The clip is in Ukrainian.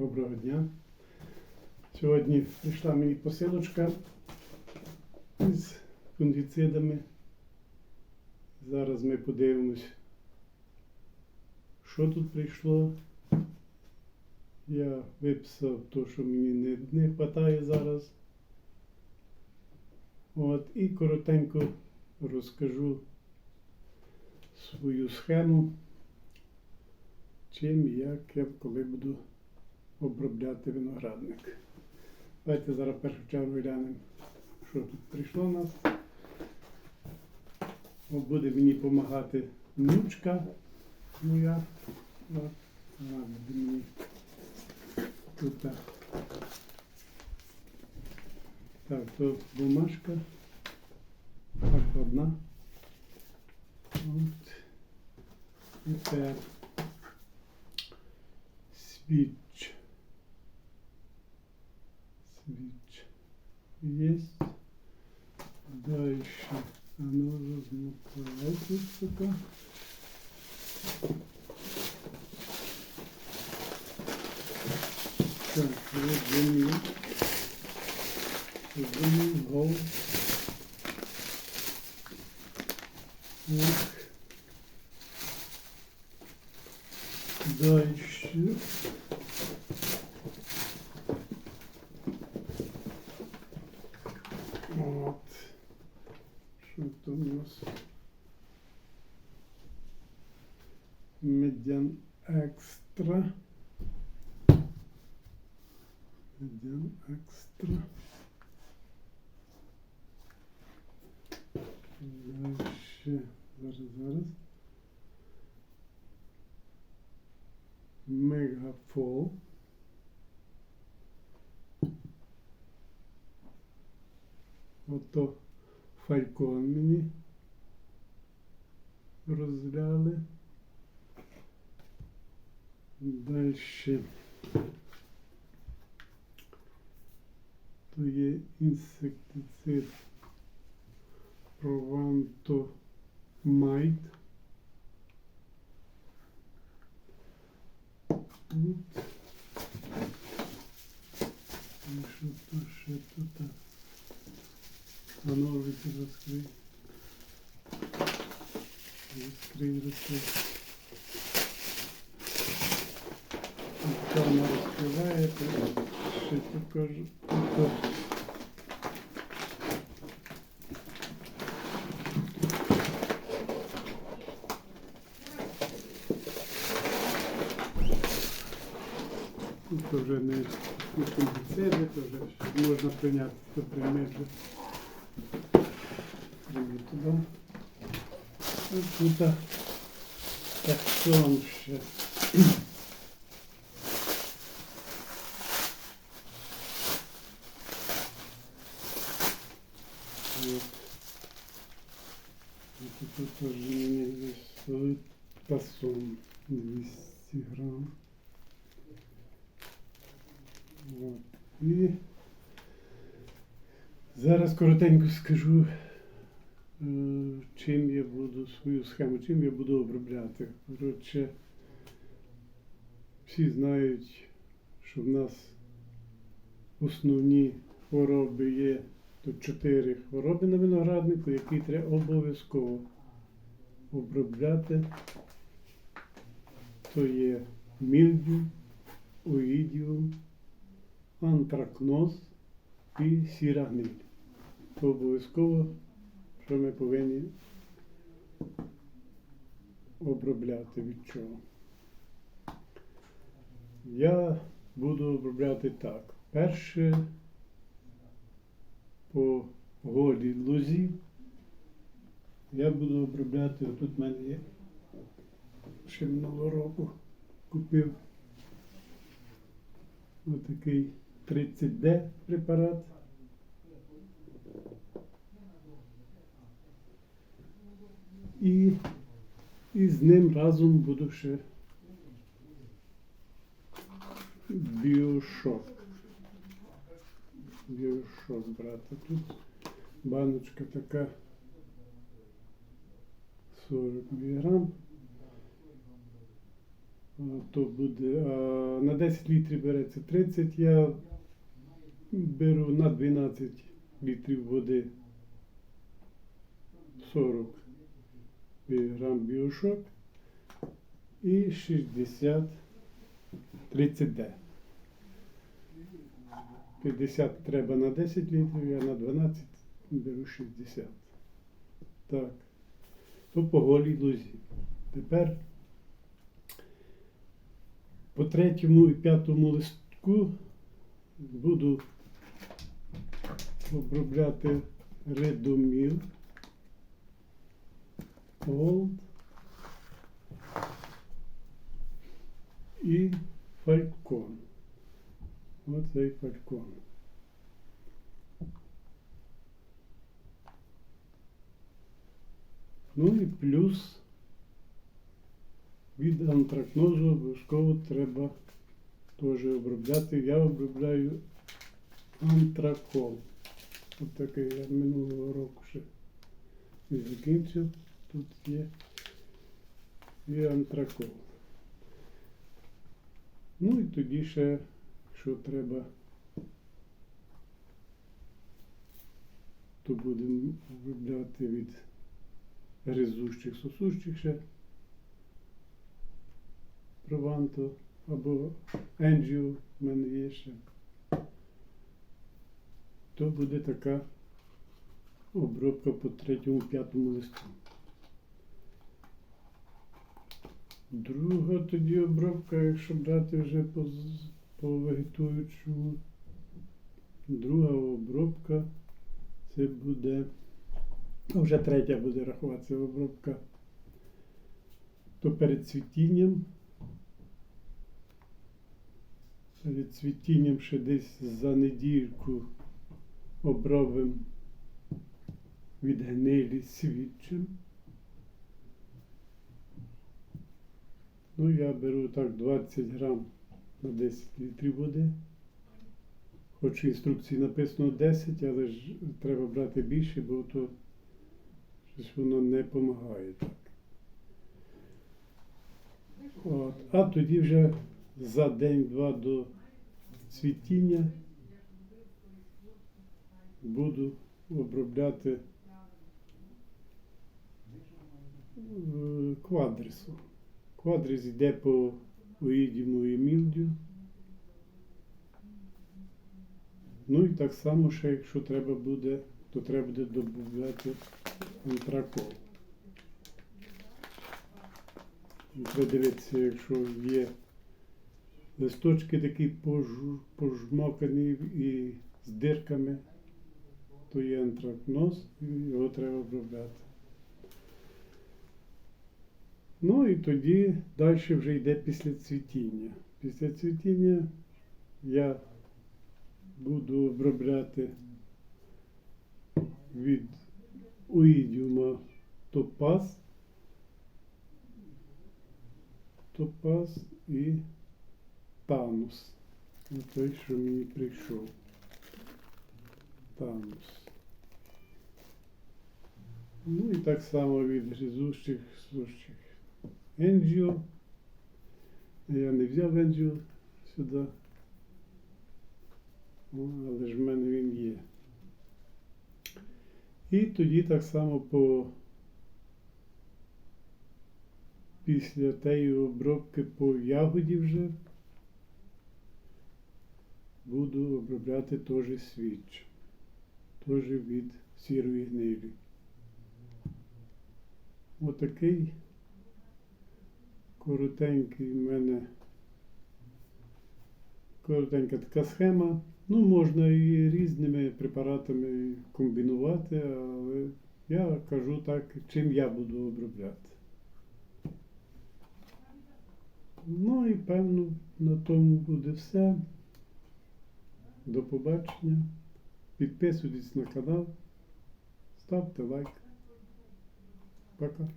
Доброго дня. Сьогодні прийшла мені посилочка з фунгіцидами. Зараз ми подивимось, що тут прийшло. Я виписав те, що мені не, не вистачає зараз. От, і коротенько розкажу свою схему, чим, як я коли буду обробляти виноградник. Давайте зараз в першу чергу глянемо, що тут прийшло у нас. О, Буде мені допомагати внучка моя. Вона буде мені тут. Так, Так, то бумажка. Так, одна. От. Тепер свіч. Свіч. Есть. Дальше. Оно размыкается пока. Так, вот. Гумми, гол. Так. Дальше. 1 екстра. 1 екстра. Дальше. Зараз, зараз. Мегафол. Ото фалькон мені розляли. Дальше. То є інсектицид Прованто Майт. І що то ще тут? А ну, розкрий. Розкрий, розкрий. Там вона розкриває, то ще покажу. Тут вже не фунгіциди, то вже можна прийняти, то приймати. Туди. Тут таксон ще. Тут тоже мне здесь пасон 200 грамм. От. І зараз коротенько скажу, е, чим я буду свою схему, чим я буду обробляти. Коротше, всі знають, що в нас основні хвороби є тут чотири хвороби на винограднику, які треба обов'язково обробляти. То є мільдю, оїдіум, антракноз і сіра гниль. То обов'язково, що ми повинні обробляти від чого. Я буду обробляти так. Перше по голій лузі я буду обробляти, отут в мене є ще минулого року купив отакий 30D препарат. І, і з ним разом буду ще біошок. Біошок брати. Тут баночка така 40 мг. а, то буде, а на 10 літрів береться 30, я беру на 12 літрів води 40 грам біошок і 60 30D. 50 треба на 10 літрів, я на 12 беру 60. Так. То по голій лузі. Тепер по третьому і п'ятому листку буду обробляти редомір, голд і фалькон. Оцей фалькон. Ну і плюс від антракнозу обов'язково треба теж обробляти. Я обробляю антракол. Ось такий я минулого року ще не закінчив. Тут є і антракол. Ну і тоді ще, якщо треба, то будемо обробляти від гризущих, сосущих ще прованто або енджіо в мене є ще. То буде така обробка по третьому, п'ятому листу. Друга тоді обробка, якщо брати вже по, вегетуючому. Друга обробка це буде, а вже третя буде рахуватися обробка. То перед цвітінням. Перед цвітінням ще десь за недільку обробимо від гнилі свідчим. Ну, я беру так 20 грам на 10 літрів води. Хоч інструкції написано 10, але ж треба брати більше, бо то щось воно не допомагає так. От. А тоді вже за день-два до цвітіння буду обробляти е, квадрису. Квадрис йде по і мілдю. Ну і так само ще, якщо треба буде, то треба буде додати антракол. Треба якщо є листочки такі пож- пожмакані і з дирками, то є антракноз, і його треба обробляти. Ну і тоді далі вже йде після цвітіння. Після цвітіння я буду обробляти від оїдіума топаз, топаз і танус. Той, що мені прийшов. Танус. Ну і так само від гризущих, сущих. Енджіо. Я не взяв енджіо сюди. О, але ж в мене він є. І тоді так само по після тієї обробки по ягоді вже буду обробляти теж свіч. Теж від сірої гнилі. Отакий коротенький в мене коротенька така схема. Ну, можна і різними препаратами комбінувати, але я кажу так, чим я буду обробляти. Ну і певно на тому буде все. До побачення. Підписуйтесь на канал, ставте лайк. Пока.